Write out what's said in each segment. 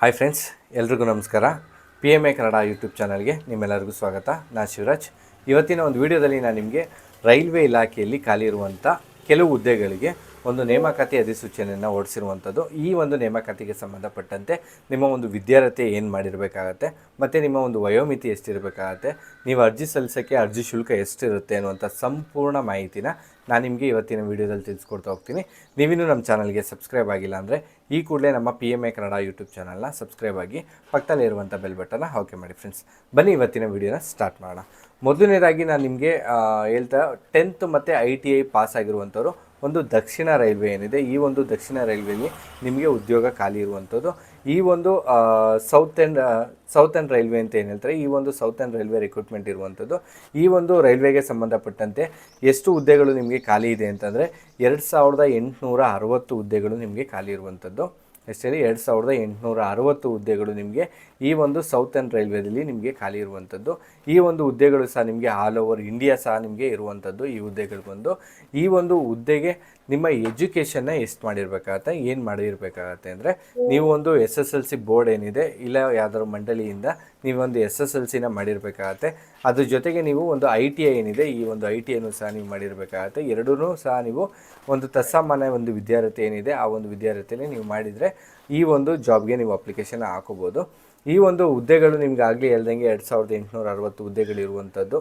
Hi friends ಎಲ್ರಿಗೂ ನಮಸ್ಕಾರ. P M A Kannada YouTube ಚಾನಲ್ಗೆ ನಿಮ್ಮೆಲ್ಲರಿಗೂ ಸ್ವಾಗತ. ನಾನು ಶಿವರಾಜ್. ಇವತ್ತಿನ ಒಂದು ವಿಡಿಯೋದಲ್ಲಿ ನಾನು ನಿಮಗೆ ರೈಲ್ವೆ ಇಲಾಖೆಯಲ್ಲಿ ಖಾಲಿ ಇರುವಂಥ ಕೆಲವು ಹುದ್ದೆಗಳಿಗೆ ಒಂದು ನೇಮಕಾತಿ ಅಧಿಸೂಚನೆಯನ್ನು ಹೊರಡಿಸಿರುವಂಥದ್ದು ಈ ಒಂದು ನೇಮಕಾತಿಗೆ ಸಂಬಂಧಪಟ್ಟಂತೆ ನಿಮ್ಮ ಒಂದು ವಿದ್ಯಾರ್ಥಿ ಏನು ಮಾಡಿರಬೇಕಾಗತ್ತೆ, ಮತ್ತು ನಿಮ್ಮ ಒಂದು ವಯೋಮಿತಿ ಎಷ್ಟಿರಬೇಕಾಗತ್ತೆ, ನೀವು ಅರ್ಜಿ ಸಲ್ಲಿಸೋಕ್ಕೆ ಅರ್ಜಿ ಶುಲ್ಕ ಎಷ್ಟಿರುತ್ತೆ ಅನ್ನುವಂಥ ಸಂಪೂರ್ಣ ಮಾಹಿತಿನ ನಾನು ನಿಮಗೆ ಇವತ್ತಿನ ವಿಡಿಯೋದಲ್ಲಿ ತಿಳಿಸ್ಕೊಡ್ತಾ ಹೋಗ್ತೀನಿ. ನೀವಿನ್ನೂ ನಮ್ಮ ಚಾನಲ್ಗೆ ಸಬ್ಸ್ಕ್ರೈಬ್ ಆಗಿಲ್ಲ ಅಂದರೆ ಈ ಕೂಡಲೇ ನಮ್ಮ P M A Kannada YouTube ಚಾನಲ್ನ ಸಬ್ಸ್ಕ್ರೈಬ್ ಆಗಿ ಪಕ್ಕದಲ್ಲಿ ಇರುವಂಥ ಬೆಲ್ ಬಟನ್ನ ಓಕೆ ಮಾಡಿ ಫ್ರೆಂಡ್ಸ್ ಬನ್ನಿ ಇವತ್ತಿನ ವಿಡಿಯೋನ ಸ್ಟಾರ್ಟ್ ಮಾಡೋಣ. ಮೊದಲನೇದಾಗಿ ನಾನು ನಿಮಗೆ ಹೇಳ್ತಾ ಟೆಂತ್ ಮತ್ತು ಐ ಟಿ ಐ ಪಾಸ್ ಆಗಿರುವಂಥವ್ರು ಒಂದು ದಕ್ಷಿಣ ರೈಲ್ವೆ ಏನಿದೆ, ಈ ಒಂದು ದಕ್ಷಿಣ ರೈಲ್ವೆಯಲ್ಲಿ ನಿಮಗೆ ಉದ್ಯೋಗ ಖಾಲಿ ಇರುವಂಥದ್ದು. ಈ ಒಂದು south and south and railway ಅಂತ ಏನು ಹೇಳ್ತಾರೆ, ಈ ಒಂದು ಸೌತ್ ಆ್ಯಂಡ್ ರೈಲ್ವೆ ರಿಕ್ರೂಟ್ಮೆಂಟ್ ಇರುವಂಥದ್ದು. ಈ ಒಂದು ರೈಲ್ವೆಗೆ ಸಂಬಂಧಪಟ್ಟಂತೆ ಎಷ್ಟು ಹುದ್ದೆಗಳು ನಿಮಗೆ ಖಾಲಿ ಇದೆ ಅಂತಂದರೆ, ಎರಡು ಸಾವಿರದ ಎಂಟುನೂರ ಅರವತ್ತು ಹುದ್ದೆಗಳು ನಿಮಗೆ ಖಾಲಿ ಇರುವಂಥದ್ದು. ಎಷ್ಟೇ ಎರಡು ಸಾವಿರದ ಎಂಟುನೂರ ಅರವತ್ತು ಹುದ್ದೆಗಳು ನಿಮಗೆ ಈ ಒಂದು ಸೌತ್ ಆ್ಯಂಡ್ ರೈಲ್ವೆದಲ್ಲಿ ನಿಮಗೆ ಖಾಲಿ ಇರುವಂಥದ್ದು. ಈ ಒಂದು ಹುದ್ದೆಗಳು ಸಹ ನಿಮಗೆ ಆಲ್ ಓವರ್ ಇಂಡಿಯಾ ಸಹ ನಿಮಗೆ ಇರುವಂಥದ್ದು ಈ ಹುದ್ದೆಗಳು ಬಂದು ಈ ಒಂದು ಹುದ್ದೆಗೆ ನಿಮ್ಮ ಎಜುಕೇಷನ್ನ ಎಷ್ಟು ಮಾಡಿರ್ಬೇಕಾಗತ್ತೆ, ಏನು ಮಾಡಿರ್ಬೇಕಾಗತ್ತೆ ಅಂದರೆ ನೀವು ಒಂದು S S L C board ಏನಿದೆ, ಇಲ್ಲ ಯಾವ್ದಾದ್ರು ಮಂಡಳಿಯಿಂದ ನೀವೊಂದು ಎಸ್ ಎಸ್ ಎಲ್ ಸಿನ ಮಾಡಿರಬೇಕಾಗತ್ತೆ. ಅದ್ರ ಜೊತೆಗೆ ನೀವು ಒಂದು ಐ ಟಿ ಐ ಏನಿದೆ, ಈ ಒಂದು ಐ ಟಿ ಐನೂ ಸಹ ನೀವು ಮಾಡಿರಬೇಕಾಗತ್ತೆ. ಎರಡೂ ಸಹ ನೀವು ಒಂದು ತಸ್ಸಾಮಾನ್ಯ ಒಂದು ವಿದ್ಯಾರ್ಥಿ ಏನಿದೆ, ಆ ಒಂದು ವಿದ್ಯಾರ್ಥಿಯಲ್ಲಿ ನೀವು ಮಾಡಿದರೆ ಈ ಒಂದು ಜಾಬ್ಗೆ ನೀವು ಅಪ್ಲಿಕೇಶನ್ ಹಾಕೋಬೋದು. ಈ ಒಂದು ಹುದ್ದೆಗಳು ನಿಮ್ಗೆ ಆಗಲಿ ಹೇಳ್ದಂಗೆ ಎರಡು ಸಾವಿರದ ಎಂಟುನೂರ ಅರವತ್ತು ಹುದ್ದೆಗಳಿರುವಂಥದ್ದು.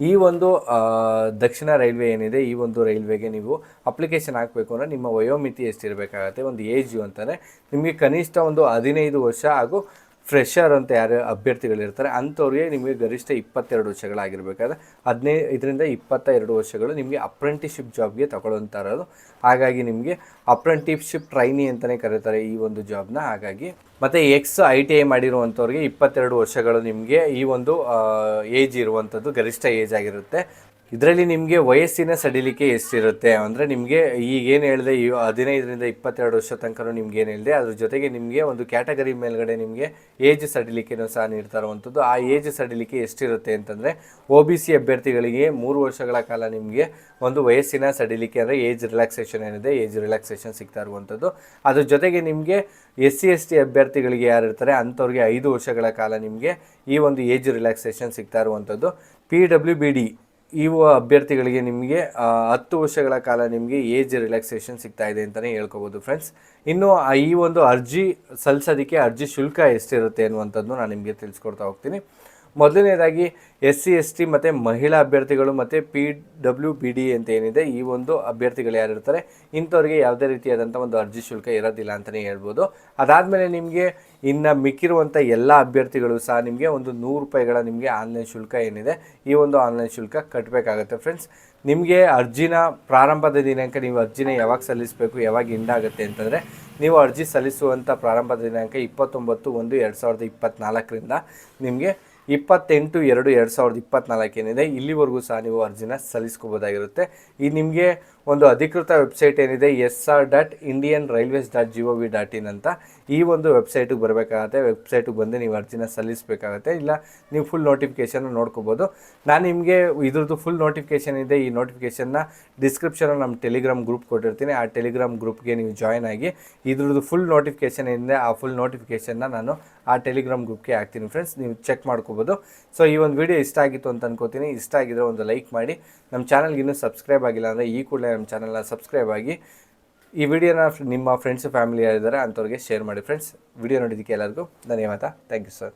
ಈ ಒಂದು ದಕ್ಷಿಣ ರೈಲ್ವೆ ಏನಿದೆ, ಈ ಒಂದು ರೈಲ್ವೆಗೆ ನೀವು ಅಪ್ಲಿಕೇಶನ್ ಹಾಕಬೇಕು ಅಂದರೆ ನಿಮ್ಮ ವಯೋಮಿತಿ ಎಷ್ಟಿರಬೇಕಾಗತ್ತೆ, ಒಂದು ಏಜು ಅಂತಲೇ ನಿಮಗೆ ಕನಿಷ್ಠ ಒಂದು ಹದಿನೈದು ವರ್ಷ ಹಾಗೂ ಫ್ರೆಷರ್ ಅಂತ ಯಾರು ಅಭ್ಯರ್ಥಿಗಳಿರ್ತಾರೆ, ಅಂಥವ್ರಿಗೆ ನಿಮಗೆ ಗರಿಷ್ಠ ಇಪ್ಪತ್ತೆರಡು ವರ್ಷಗಳಾಗಿರ್ಬೇಕಾದ್ರೆ ಹದಿನೈದು ಇದರಿಂದ ಇಪ್ಪತ್ತ ಎರಡು ವರ್ಷಗಳು ನಿಮಗೆ ಅಪ್ರೆಂಟಿಶಿಪ್ ಜಾಬ್ಗೆ ತಗೊಳ್ಳೋಂಥ ಇರೋದು ಹಾಗಾಗಿ ನಿಮಗೆ ಅಪ್ರೆಂಟಿಶಿಪ್ ಟ್ರೈನಿ ಅಂತಲೇ ಕರೀತಾರೆ ಈ ಒಂದು ಜಾಬ್ನ. ಹಾಗಾಗಿ ಮತ್ತು ಎಕ್ಸ್ ಐ ಟಿ ಐ ಮಾಡಿರುವಂಥವ್ರಿಗೆ ಇಪ್ಪತ್ತೆರಡು ವರ್ಷಗಳು ನಿಮಗೆ ಈ ಒಂದು ಏಜ್ ಇರುವಂಥದ್ದು ಗರಿಷ್ಠ ಏಜ್ ಆಗಿರುತ್ತೆ. ಇದರಲ್ಲಿ ನಿಮಗೆ ವಯಸ್ಸಿನ ಸಡಿಲಿಕೆ ಎಷ್ಟಿರುತ್ತೆ? ಅಂದರೆ ನಿಮಗೆ ಈಗೇನು ಹೇಳಿದೆ, ಈ ಹದಿನೈದರಿಂದ ಇಪ್ಪತ್ತೆರಡು ವರ್ಷ ತನಕ ನಿಮ್ಗೆ ಏನು ಹೇಳಿದೆ, ಅದ್ರ ಜೊತೆಗೆ ನಿಮಗೆ ಒಂದು ಕ್ಯಾಟಗರಿ ಮೇಲ್ಗಡೆ ನಿಮಗೆ ಏಜ್ ಸಡಿಲಿಕೆನೂ ಸಹ ನೀಡ್ತಾ ಇರುವಂಥದ್ದು. ಆ ಏಜ್ ಸಡಿಲಿಕೆ ಎಷ್ಟಿರುತ್ತೆ ಅಂತಂದರೆ ಒ ಬಿ ಸಿ ಅಭ್ಯರ್ಥಿಗಳಿಗೆ ಮೂರು ವರ್ಷಗಳ ಕಾಲ ನಿಮಗೆ ಒಂದು ವಯಸ್ಸಿನ ಸಡಿಲಿಕೆ ಅಂದರೆ ಏಜ್ ರಿಲ್ಯಾಕ್ಸೇಷನ್ ಏನಿದೆ, ಏಜ್ ರಿಲ್ಯಾಕ್ಸೇಷನ್ ಸಿಗ್ತಾ ಇರುವಂಥದ್ದು. ಅದ್ರ ಜೊತೆಗೆ ನಿಮಗೆ ಎಸ್ ಸಿ ಎಸ್ ಟಿ ಅಭ್ಯರ್ಥಿಗಳಿಗೆ ಯಾರು ಇರ್ತಾರೆ, ಅಂಥವ್ರಿಗೆ ಐದು ವರ್ಷಗಳ ಕಾಲ ನಿಮಗೆ ಈ ಒಂದು ಏಜ್ ರಿಲ್ಯಾಕ್ಸೇಷನ್ ಸಿಗ್ತಾ ಇರುವಂಥದ್ದು. ಪಿ ಡಬ್ಲ್ಯೂ ಬಿ ಡಿ ಇವು ಅಭ್ಯರ್ಥಿಗಳಿಗೆ ನಿಮಗೆ ಹತ್ತು ವರ್ಷಗಳ ಕಾಲ ನಿಮಗೆ ಏಜ್ ರಿಲ್ಯಾಕ್ಸೇಷನ್ ಸಿಗ್ತಾ ಇದೆ ಅಂತಲೇ ಹೇಳ್ಕೋಬೋದು ಫ್ರೆಂಡ್ಸ್ ಇನ್ನು ಈ ಒಂದು ಅರ್ಜಿ ಸಲ್ಲಿಸೋದಕ್ಕೆ ಅರ್ಜಿ ಶುಲ್ಕ ಎಷ್ಟಿರುತ್ತೆ ಅನ್ನುವಂಥದ್ದು ನಾನು ನಿಮಗೆ ತಿಳಿಸ್ಕೊಡ್ತಾ ಹೋಗ್ತೀನಿ. ಮೊದಲನೇದಾಗಿ ಎಸ್ ಸಿ ಎಸ್ ಟಿ ಮತ್ತು ಮಹಿಳಾ ಅಭ್ಯರ್ಥಿಗಳು ಮತ್ತು ಪಿ ಡಬ್ಲ್ಯೂ ಬಿ ಡಿ ಅಂತ ಏನಿದೆ, ಈ ಒಂದು ಅಭ್ಯರ್ಥಿಗಳು ಯಾರಿರ್ತಾರೆ ಇಂಥವ್ರಿಗೆ ಯಾವುದೇ ರೀತಿಯಾದಂಥ ಒಂದು ಅರ್ಜಿ ಶುಲ್ಕ ಇರೋದಿಲ್ಲ ಅಂತಲೇ ಹೇಳ್ಬೋದು. ಅದಾದಮೇಲೆ ನಿಮಗೆ ಇನ್ನು ಮಿಕ್ಕಿರುವಂಥ ಎಲ್ಲ ಅಭ್ಯರ್ಥಿಗಳು ಸಹ ನಿಮಗೆ ಒಂದು ನೂರು ರೂಪಾಯಿಗಳ ನಿಮಗೆ ಆನ್ಲೈನ್ ಶುಲ್ಕ ಏನಿದೆ, ಈ ಒಂದು ಆನ್ಲೈನ್ ಶುಲ್ಕ ಕಟ್ಟಬೇಕಾಗತ್ತೆ ಫ್ರೆಂಡ್ಸ್. ನಿಮಗೆ ಅರ್ಜಿನ ಪ್ರಾರಂಭದ ದಿನಾಂಕ, ನೀವು ಅರ್ಜಿನ ಯಾವಾಗ ಸಲ್ಲಿಸಬೇಕು, ಯಾವಾಗ ಎಂಡಾಗುತ್ತೆ ಅಂತಂದರೆ, ನೀವು ಅರ್ಜಿ ಸಲ್ಲಿಸುವಂಥ ಪ್ರಾರಂಭದ ದಿನಾಂಕ ಇಪ್ಪತ್ತೊಂಬತ್ತು ಒಂದು ಎರಡು ಸಾವಿರದ ಇಪ್ಪತ್ತ್ನಾಲ್ಕರಿಂದ ನಿಮಗೆ ಇಪ್ಪತ್ತೆಂಟು ಎರಡು ಎರಡು ಸಾವಿರದ ಇಪ್ಪತ್ತ್ನಾಲ್ಕು ಏನಿದೆ ಇಲ್ಲಿವರೆಗೂ ಸಹ ನೀವು ಅರ್ಜಿನ ಸಲ್ಲಿಸ್ಕೋಬೋದಾಗಿರುತ್ತೆ. ಈ ನಿಮಗೆ ಒಂದು ಅಧಿಕೃತ ವೆಬ್ಸೈಟ್ ಏನಿದೆ? S R dot Indian railways dot G O V dot in ಅಂತ. ಈ ಒಂದು ವೆಬ್ಸೈಟಿಗೆ ಬರಬೇಕಾಗತ್ತೆ. ವೆಬ್ಸೈಟಿಗೆ ಬಂದು ನೀವು ಅರ್ಜಿನ ಸಲ್ಲಿಸಬೇಕಾಗತ್ತೆ. ಇಲ್ಲ, ನೀವು ಫುಲ್ ನೋಟಿಫಿಕೇಷನ್ ನೋಡ್ಕೋಬೋದು. ನಾನು ನಿಮಗೆ ಇದ್ರದ್ದು ಫುಲ್ ನೋಟಿಫಿಕೇಷನ್ ಇದೆ. ಈ ನೋಟಿಫಿಕೇಷನ್ನ ಡಿಸ್ಕ್ರಿಪ್ಷನ್ ನಮ್ಮ ಟೆಲಿಗ್ರಾಮ್ ಗ್ರೂಪ್ ಕೊಟ್ಟಿರ್ತೀನಿ. ಆ ಟೆಲಿಗ್ರಾಮ್ ಗ್ರೂಪ್ಗೆ ನೀವು ಜಾಯ್ನ್ ಆಗಿ ಇದ್ರದ್ದು ಫುಲ್ ನೋಟಿಫಿಕೇಷನ್ ಇದೆ ಆ ಫುಲ್ ನೋಟಿಫಿಕೇಷನ್ನ ನಾನು ಆ ಟೆಲಿಗ್ರಾಮ್ ಗ್ರೂಪ್ಗೆ ಹಾಕ್ತೀನಿ ಫ್ರೆಂಡ್ಸ್ ನೀವು ಚೆಕ್ ಮಾಡ್ಕೋಬೋದು. ಸೊ ಈ ಒಂದು ವಿಡಿಯೋ ಇಷ್ಟ ಆಗಿತ್ತು ಅಂತ ಅನ್ಕೋತೀನಿ. ಇಷ್ಟ ಆಗಿದ್ರೆ ಒಂದು ಲೈಕ್ ಮಾಡಿ. ನಮ್ಮ ಚಾನಲ್ಗೆ ಇನ್ನೂ ಸಬ್ಸ್ಕ್ರೈಬ್ ಆಗಿಲ್ಲ ಅಂದರೆ ಈ ಕೂಡಲೇ ನಮ್ಮ ಚಾನಲ್ನ ಸಬ್ಸ್ಕ್ರೈಬ್ ಆಗಿ ಈ ವಿಡಿಯೋನ ನಿಮ್ಮ ಫ್ರೆಂಡ್ಸ್ ಫ್ಯಾಮಿಲಿ ಯಾರಿದ್ದಾರೆ ಅಂಥವ್ರಿಗೆ ಶೇರ್ ಮಾಡಿ ಫ್ರೆಂಡ್ಸ್ ವಿಡಿಯೋ ನೋಡಿದ್ದಕ್ಕೆ ಎಲ್ಲರಿಗೂ ಧನ್ಯವಾದ. Thank you sir